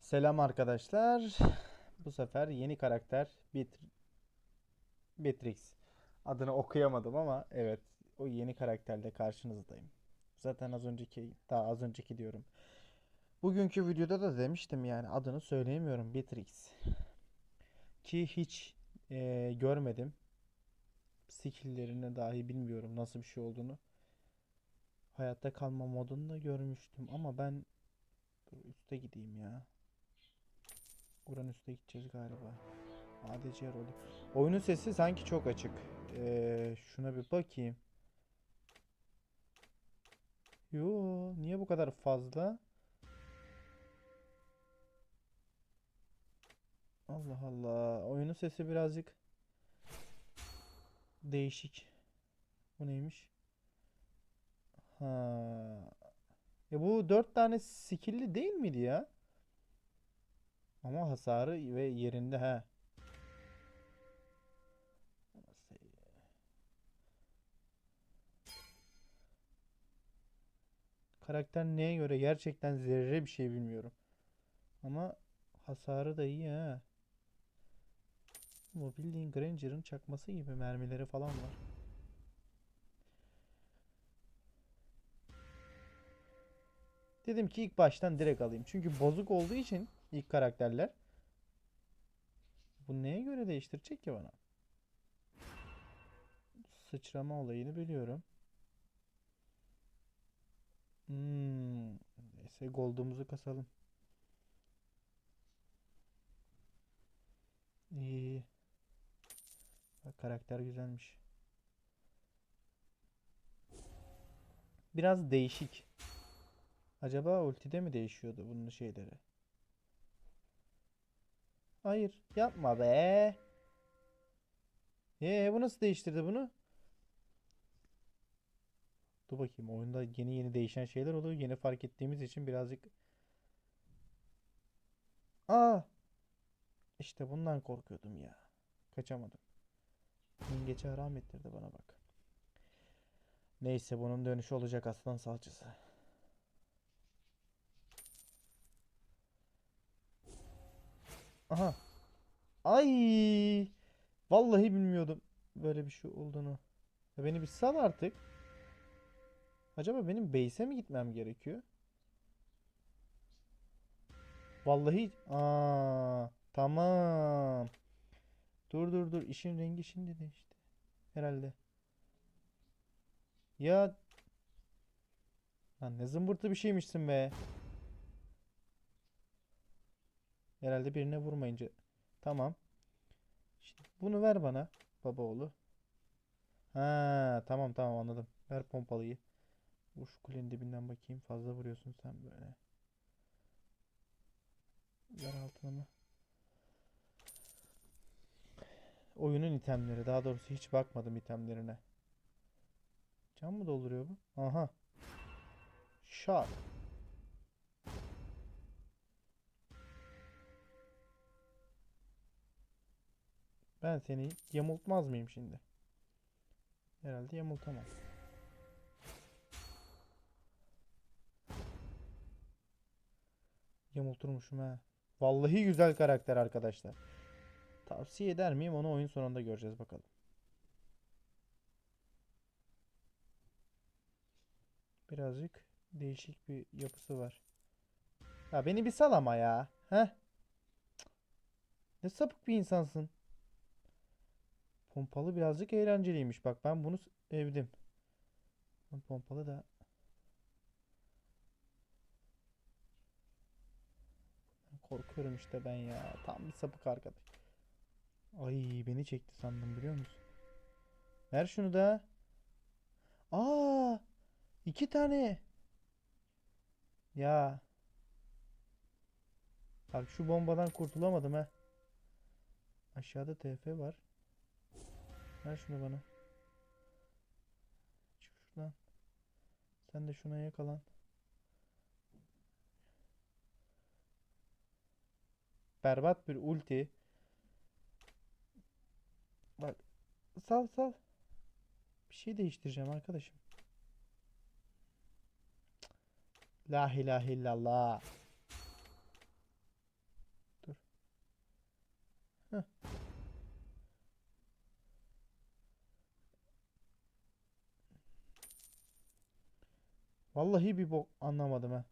Selam arkadaşlar. Bu sefer yeni karakter Bit Beatrix. Adını okuyamadım ama evet o yeni karakterle karşınızdayım. Zaten az önceki daha az önceki diyorum. Bugünkü videoda da demiştim yani adını söyleyemiyorum Beatrix. Ki hiç eee, görmedim. Skill'lerini dahi bilmiyorum nasıl bir şey olduğunu. Hayatta kalma modunu da görmüştüm ama ben Dur, üste gideyim ya. Uranüs'te gideceğiz galiba. ADC rolü. Oyunun sesi sanki çok açık. Ee, şuna bir bakayım. Yo, niye bu kadar fazla? Allah Allah. Oyunun sesi birazcık değişik. Bu neymiş? Ha. E bu dört tane skill'li değil miydi ya? Ama hasarı ve yerinde ha. Karakter neye göre gerçekten zerre bir şey bilmiyorum. Ama hasarı da iyi ha. Bu bildiğin Granger'ın çakması gibi mermileri falan var. Dedim ki ilk baştan direkt alayım. Çünkü bozuk olduğu için ilk karakterler. Bu neye göre değiştirecek ki bana? Sıçrama olayını biliyorum. Hmm. Neyse gold'umuzu kasalım. İyi. Bak karakter güzelmiş. Biraz değişik. Acaba ultide mi değişiyordu bunun şeyleri? Hayır, yapma be. Ee, bu nasıl değiştirdi bunu? Dur bakayım oyunda yeni yeni değişen şeyler oluyor. Yeni fark ettiğimiz için birazcık Aa! İşte bundan korkuyordum ya. Kaçamadım. Yengeçe haram ettirdi bana bak. Neyse bunun dönüşü olacak aslan salçası. Aha. Ay. Vallahi bilmiyordum böyle bir şey olduğunu. Ya beni bir sal artık. Acaba benim base'e mi gitmem gerekiyor? Vallahi aa tamam. Dur dur dur işin rengi şimdi değişti. Herhalde. Ya Lan ne zımbırtı bir şeymişsin be. Herhalde birine vurmayınca. Tamam. Şimdi bunu ver bana baba oğlu. Ha tamam tamam anladım. Ver pompalıyı. Vur şu kulenin dibinden bakayım. Fazla vuruyorsun sen böyle. Ver altına mı? Oyunun itemleri. Daha doğrusu hiç bakmadım itemlerine. Can mı dolduruyor bu? Aha. Şak. Ben seni yamultmaz mıyım şimdi? Herhalde yamultamam. Yamulturmuşum ha. Vallahi güzel karakter arkadaşlar. Tavsiye eder miyim onu oyun sonunda göreceğiz bakalım. Birazcık değişik bir yapısı var. Ya beni bir sal ama ya. Heh. Ne sapık bir insansın. Pompalı birazcık eğlenceliymiş. Bak ben bunu sevdim. Pompalı da korkuyorum işte ben ya. Tam bir sapık arkadaş. Ay beni çekti sandım biliyor musun? Ver şunu da. Aa! iki tane. Ya. Bak şu bombadan kurtulamadım ha. Aşağıda TF var. Ver şunu bana. Çık şuradan. Sen de şuna yakalan. Berbat bir ulti. Bak. Sal sal. Bir şey değiştireceğim arkadaşım. La ilahe illallah. Dur. Heh. Vallahi bir bok anlamadım ha.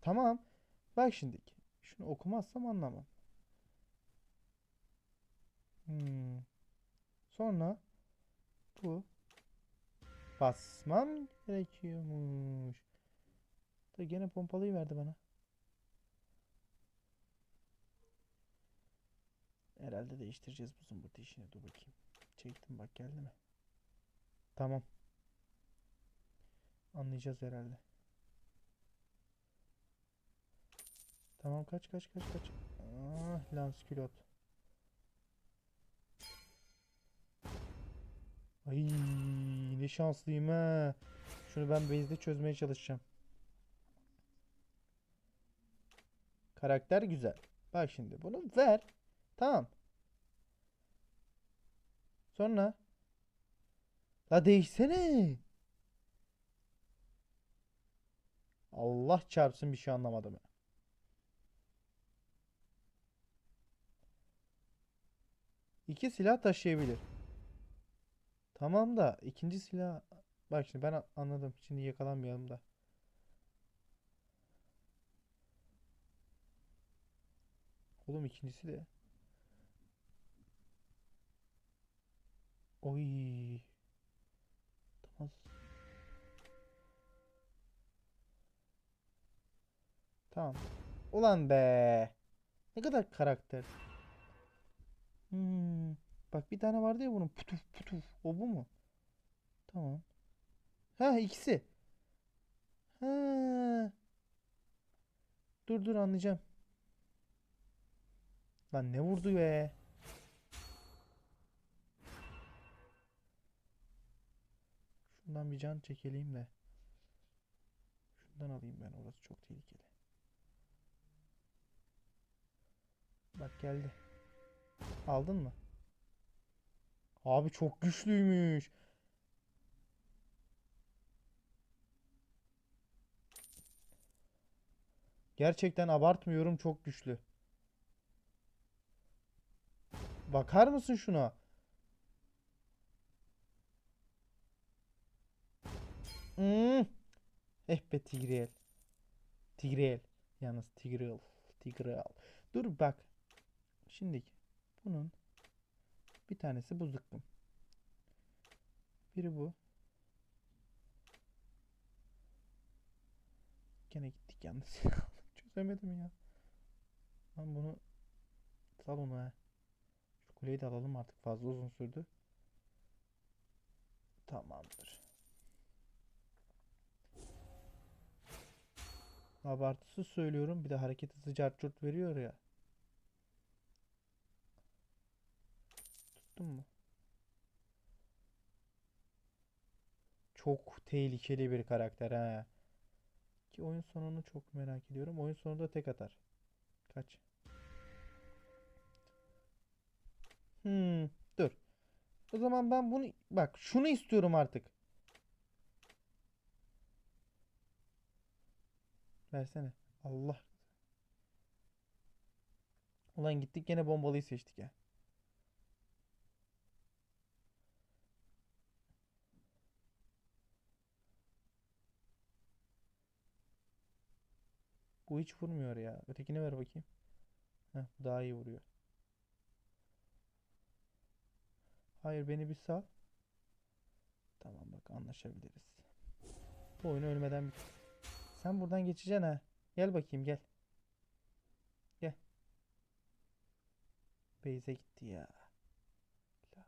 Tamam. Bak şimdi. Şunu okumazsam anlamam. Hmm. Sonra bu basmam gerekiyormuş. Da gene pompalıyı verdi bana. Herhalde değiştireceğiz bu zımbırtı işini. Dur bakayım. Çektim bak geldi mi? Tamam. Anlayacağız herhalde. Tamam kaç kaç kaç kaç. Ah lans külot. Ay ne şanslıyım ha. Şunu ben base'de çözmeye çalışacağım. Karakter güzel. Bak şimdi bunu ver. Tamam. Sonra La değişsene. Allah çarpsın bir şey anlamadım ya. İki silah taşıyabilir. Tamam da ikinci silah bak şimdi ben anladım. Şimdi yakalanmayalım da. Oğlum ikincisi de. Oy. Tamam. Ulan be. Ne kadar karakter. Hmm. Bak bir tane vardı ya bunun putuf putuf. O bu mu? Tamam. Ha ikisi. Ha. Dur dur anlayacağım. Lan ne vurdu be? Şundan bir can çekeleyim de. Şundan alayım ben. Orası çok tehlikeli. Bak geldi. Aldın mı? Abi çok güçlüymüş. Gerçekten abartmıyorum çok güçlü. Bakar mısın şuna? Hmm. Eh be Tigreal. Tigreal. Yalnız Tigreal. Tigreal. Dur bak. Şimdi bunun bir tanesi bu zıkkım. Biri bu. Gene gittik yalnız. Çözemedim ya. Ben bunu sal onu ha. Şu kuleyi de alalım artık fazla uzun sürdü. Tamamdır. Abartısız söylüyorum. Bir de hareket hızı cart veriyor ya. Tuttun mu? Çok tehlikeli bir karakter ha. Ki oyun sonunu çok merak ediyorum. Oyun sonunda tek atar. Kaç? Hmm, dur. O zaman ben bunu bak şunu istiyorum artık. Versene. Allah. Ulan gittik gene bombalıyı seçtik ya. Bu hiç vurmuyor ya. Ötekini ver bakayım. Heh, daha iyi vuruyor. Hayır beni bir sal. Tamam bak anlaşabiliriz. Bu oyunu ölmeden bit. Sen buradan geçeceksin ha. Gel bakayım gel. Gel. Beyze gitti ya. La.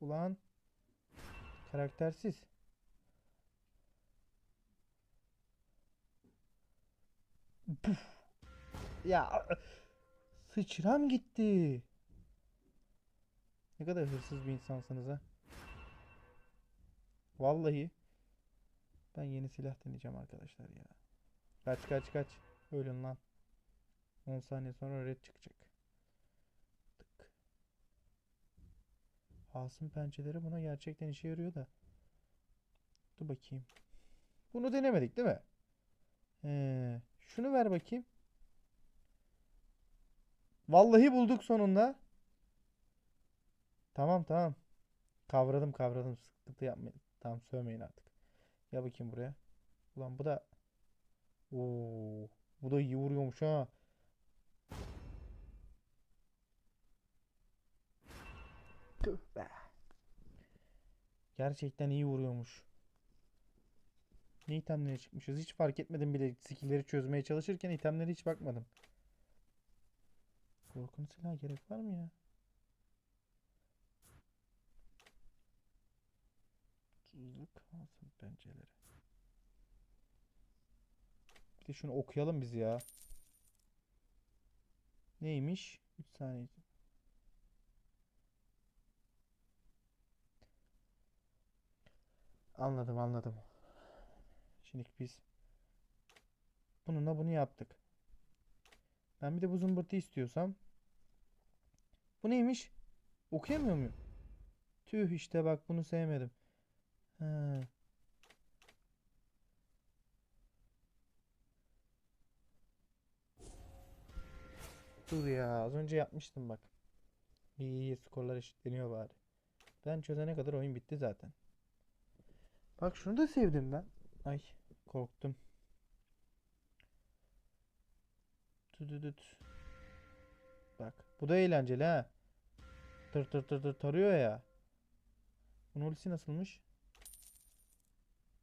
Ulan. Karaktersiz. Puf. Ya. Sıçram gitti. Ne kadar hırsız bir insansınız ha. Vallahi. Ben yeni silah deneyeceğim arkadaşlar ya. Kaç kaç kaç. Ölün lan. 10 saniye sonra red çıkacak. Tık. Hasım pençeleri buna gerçekten işe yarıyor da. Dur bakayım. Bunu denemedik değil mi? Şunu ver bakayım. Vallahi bulduk sonunda. Tamam tamam. Kavradım kavradım. Sıkıntı yapmayın. Tamam sövmeyin artık. Gel bakayım buraya. Ulan bu da Oo, bu da iyi vuruyormuş ha. Gerçekten iyi vuruyormuş. Ne itemlere çıkmışız? Hiç fark etmedim bile. Skill'leri çözmeye çalışırken itemlere hiç bakmadım. Korkunç silah gerek var mı ya? Tuzluk kalsın pençeleri. Bir de şunu okuyalım biz ya. Neymiş? 3 saniye. Anladım anladım. Şimdi biz bununla bunu yaptık. Ben bir de bu zımbırtı istiyorsam. Bu neymiş? Okuyamıyor muyum? Tüh işte bak bunu sevmedim. Ha. Dur ya az önce yapmıştım bak. İyi iyi skorlar eşitleniyor bari. Ben çözene kadar oyun bitti zaten. Bak şunu da sevdim ben. Ay korktum. Tüdüdüt. Bak bu da eğlenceli ha. Tır tır tır tır tarıyor ya. Bunun ultisi nasılmış?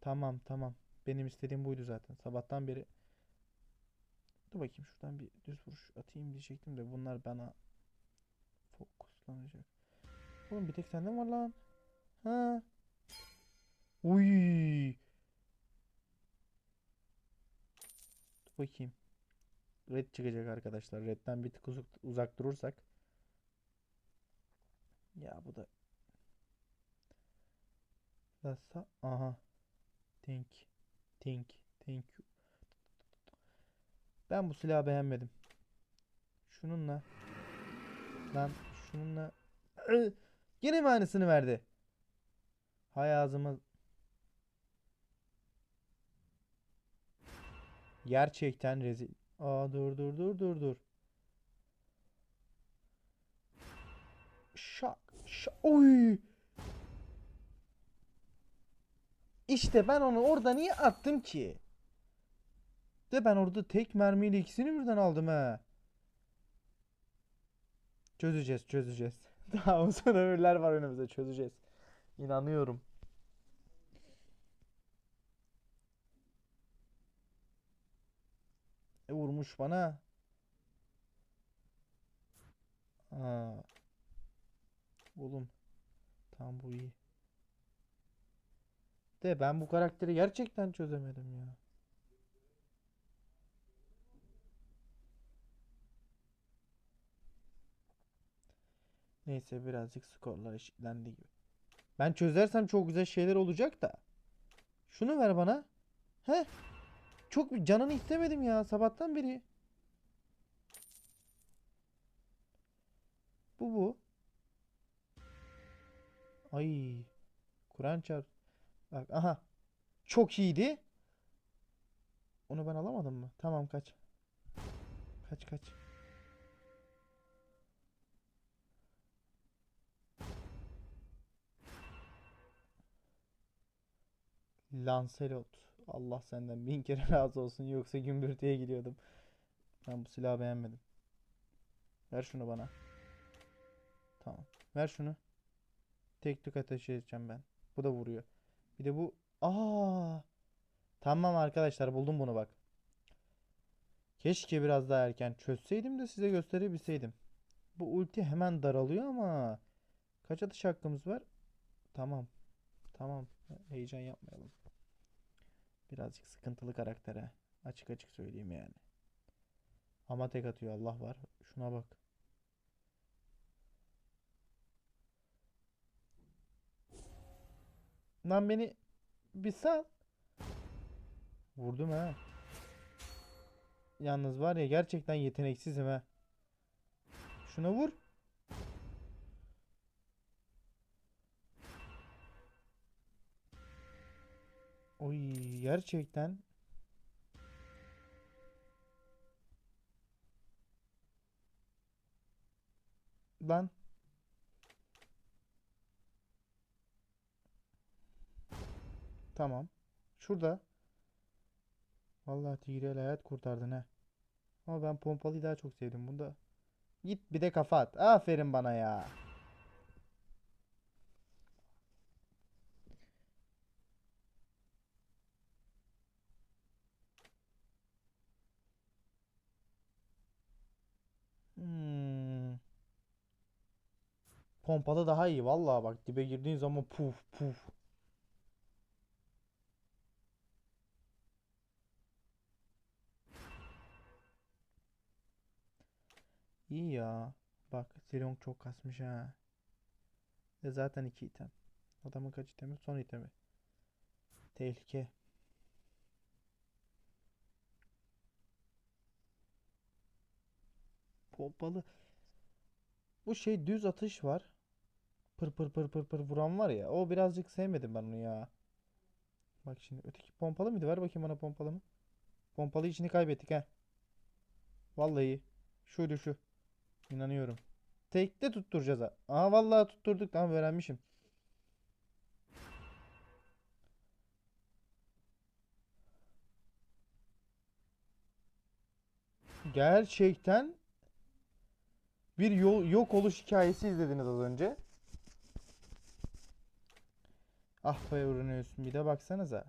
Tamam tamam. Benim istediğim buydu zaten. Sabahtan beri. Dur bakayım şuradan bir düz vuruş atayım diyecektim de bunlar bana fokuslanacak. Oğlum bir tek sende var lan? Ha. Uy. Bakayım. Red çıkacak arkadaşlar. Red'den bir tık uzak, durursak. Ya bu da Nasıl? Aha. Think. Think. Thank you. Ben bu silahı beğenmedim. Şununla. Lan şununla. Yine mi aynısını verdi? Hay ağzıma. Gerçekten rezil. Aa dur dur dur dur dur. Şak. Şak. Oy. İşte ben onu orada niye attım ki? De ben orada tek mermiyle ikisini birden aldım ha. Çözeceğiz, çözeceğiz. Daha uzun ömürler var önümüzde, çözeceğiz. İnanıyorum. E vurmuş bana. Aa. Oğlum. Tam bu iyi. De ben bu karakteri gerçekten çözemedim ya. Neyse birazcık skorlar eşitlendi gibi. Ben çözersem çok güzel şeyler olacak da. Şunu ver bana. He? Çok canını istemedim ya sabahtan beri. Bu bu. Ay. Kur'an çarp. Bak aha. Çok iyiydi. Onu ben alamadım mı? Tamam kaç. Kaç kaç. Lancelot. Allah senden bin kere razı olsun. Yoksa gümbürtüye gidiyordum. Ben bu silahı beğenmedim. Ver şunu bana. Tamam. Ver şunu. Tek tük ateş edeceğim ben. Bu da vuruyor. Bir de bu. Aa. Tamam arkadaşlar buldum bunu bak. Keşke biraz daha erken çözseydim de size gösterebilseydim. Bu ulti hemen daralıyor ama kaç atış hakkımız var? Tamam. Tamam. Heyecan yapmayalım. Birazcık sıkıntılı karaktere. Açık açık söyleyeyim yani. Ama tek atıyor Allah var. Şuna bak. Lan beni bir sal. Vurdum ha. Yalnız var ya gerçekten yeteneksizim ha. Şuna vur. Oy gerçekten. Lan. Tamam. Şurada. Vallahi Tigreal hayat kurtardın ha ama ben pompalıyı daha çok sevdim. Bunda git bir de kafa at. Aferin bana ya Pompalı daha iyi vallahi bak dibe girdiğin zaman puf puf. İyi ya. Bak Zilong çok kasmış ha. Ve zaten iki item. Adamın kaç itemi? Son itemi. Tehlike. Pompalı. Bu şey düz atış var. Pır pır pır pır pır vuran var ya. O birazcık sevmedim ben onu ya. Bak şimdi öteki pompalı mıydı? Ver bakayım bana pompalı mı? Pompalı içini kaybettik ha. Vallahi. Şuydu şu. İnanıyorum. Tekte tutturacağız ha. Aa vallahi tutturduk. Tamam öğrenmişim. Gerçekten bir yol, yok oluş hikayesi izlediniz az önce. Ah be Uranüs bir de baksanıza.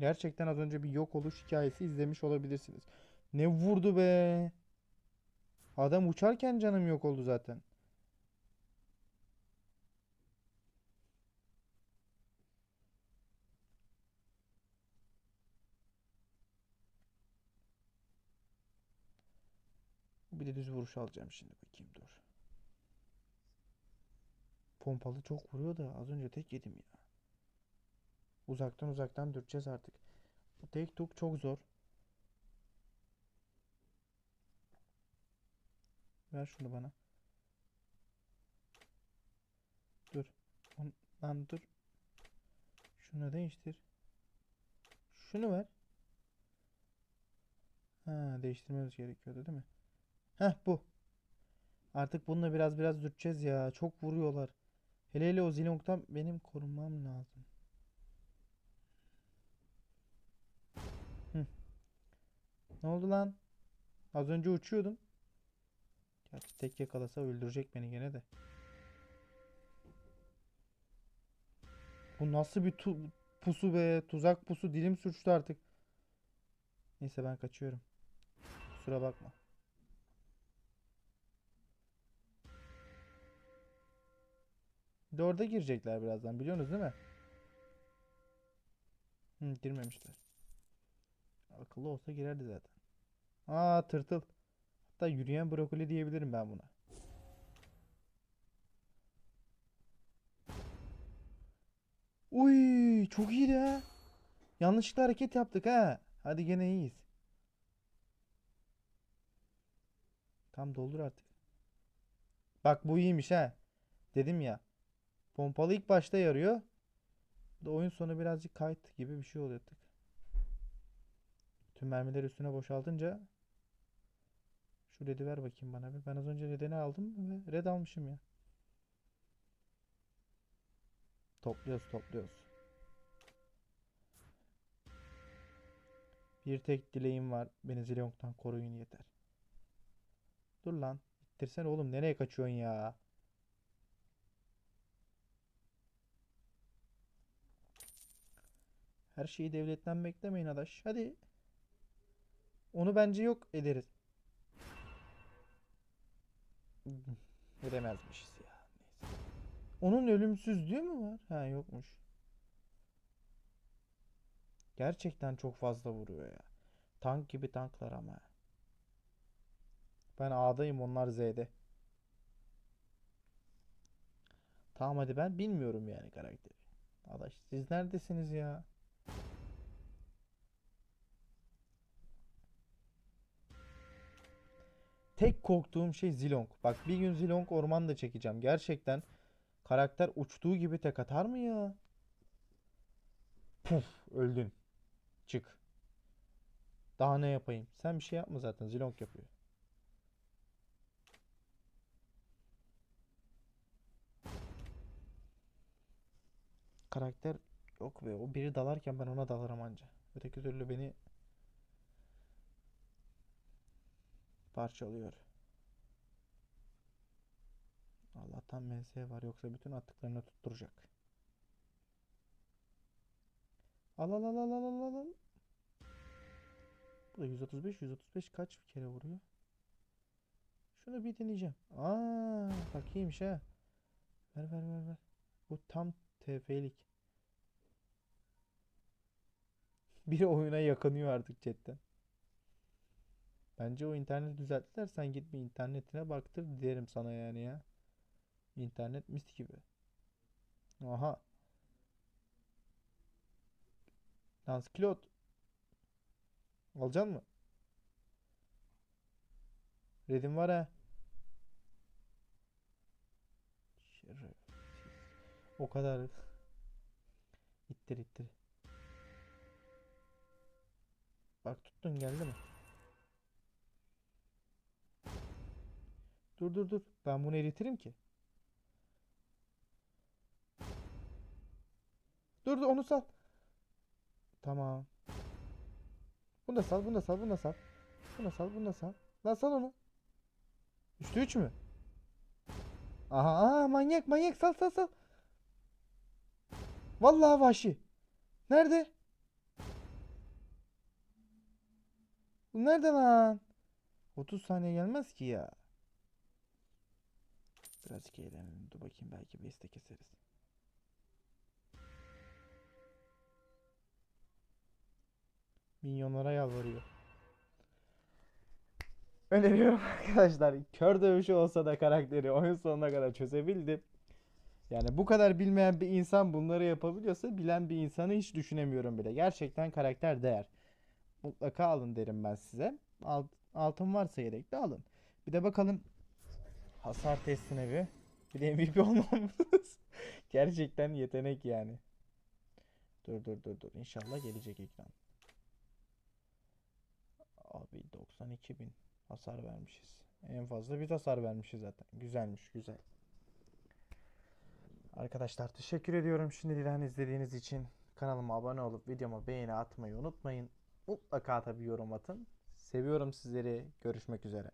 Gerçekten az önce bir yok oluş hikayesi izlemiş olabilirsiniz. Ne vurdu be? Adam uçarken canım yok oldu zaten. Bir de düz vuruş alacağım şimdi bakayım dur. Pompalı çok vuruyor da az önce tek yedim ya. Uzaktan uzaktan dürteceğiz artık. Bu tek tuk çok zor. Ver şunu bana. Dur. Lan dur. Şunu değiştir. Şunu ver. Ha, değiştirmemiz gerekiyordu değil mi? Heh bu. Artık bununla biraz biraz dürteceğiz ya. Çok vuruyorlar. Hele hele o Zilong'dan benim korunmam lazım. Hı. Ne oldu lan? Az önce uçuyordum. Gerçi tek yakalasa öldürecek beni gene de. Bu nasıl bir tu- pusu be? Tuzak pusu dilim sürçtü artık. Neyse ben kaçıyorum. Kusura bakma. Dörde girecekler birazdan biliyorsunuz değil mi? Hı, girmemişler. Akıllı olsa girerdi zaten. Aa tırtıl. Hatta yürüyen brokoli diyebilirim ben buna. Uy çok iyiydi ha. Yanlışlıkla hareket yaptık ha. Hadi gene iyiyiz. Tam doldur artık. Bak bu iyiymiş ha. Dedim ya. Pompalı ilk başta yarıyor. Da oyun sonu birazcık kayıt gibi bir şey oluyor tık. Tüm mermileri üstüne boşaltınca şu red'i ver bakayım bana bir. Ben az önce red'ini aldım ve red almışım ya. Topluyoruz topluyoruz. Bir tek dileğim var. Beni Zilong'dan koruyun yeter. Dur lan. İttirsene oğlum. Nereye kaçıyorsun ya? Her şeyi devletten beklemeyin adaş. Hadi. Onu bence yok ederiz. Edemezmişiz ya. Neyse. Onun ölümsüzlüğü mü var? Ha yokmuş. Gerçekten çok fazla vuruyor ya. Tank gibi tanklar ama. Ben A'dayım onlar Z'de. Tamam hadi ben bilmiyorum yani karakteri. Adaş siz neredesiniz ya? Tek korktuğum şey Zilong. Bak bir gün Zilong ormanda çekeceğim. Gerçekten Karakter uçtuğu gibi tek atar mı ya? Puf öldün. Çık. Daha ne yapayım? Sen bir şey yapma zaten. Zilong yapıyor. Karakter yok be. O biri dalarken ben ona dalarım anca. Öteki türlü beni parçalıyor. Allah'tan MS var yoksa bütün attıklarını tutturacak. Al al al al al al al. Bu da 135 135 kaç bir kere vuruyor? Şunu bir deneyeceğim. Aa, bak iyiymiş ha. Ver ver ver ver. Bu tam TF'lik. Biri oyuna yakınıyor artık chatten. Bence o interneti düzelttiler. Sen git bir internetine baktır derim sana yani ya. İnternet mis gibi. Aha. Lance Claude. Alacaksın mı? Redim var ha. O kadar. İttir ittir. Bak tuttun geldi mi? Dur dur dur. Ben bunu eritirim ki. Dur dur onu sal. Tamam. Bunu da sal, bunu da sal, bunu da sal. Bunu da sal, bunu da sal. Lan sal onu. Üstü 3 mü? Aha, aa, manyak manyak sal sal sal. Vallahi vahşi. Nerede? Bu nerede lan? 30 saniye gelmez ki ya. Birazcık eğlenelim. Dur bakayım belki bir istek keseriz. Minyonlara yalvarıyor. Öneriyorum arkadaşlar. Kör dövüşü olsa da karakteri oyun sonuna kadar çözebildim. Yani bu kadar bilmeyen bir insan bunları yapabiliyorsa bilen bir insanı hiç düşünemiyorum bile. Gerçekten karakter değer. Mutlaka alın derim ben size. Alt, altın varsa yedekte alın. Bir de bakalım hasar testine bir. Bir de MVP olmamız. Gerçekten yetenek yani. Dur dur dur dur. İnşallah gelecek ekran. Abi 92 bin hasar vermişiz. En fazla biz hasar vermişiz zaten. Güzelmiş güzel. Arkadaşlar teşekkür ediyorum şimdiden izlediğiniz için. Kanalıma abone olup videoma beğeni atmayı unutmayın. Mutlaka tabii yorum atın. Seviyorum sizleri. Görüşmek üzere.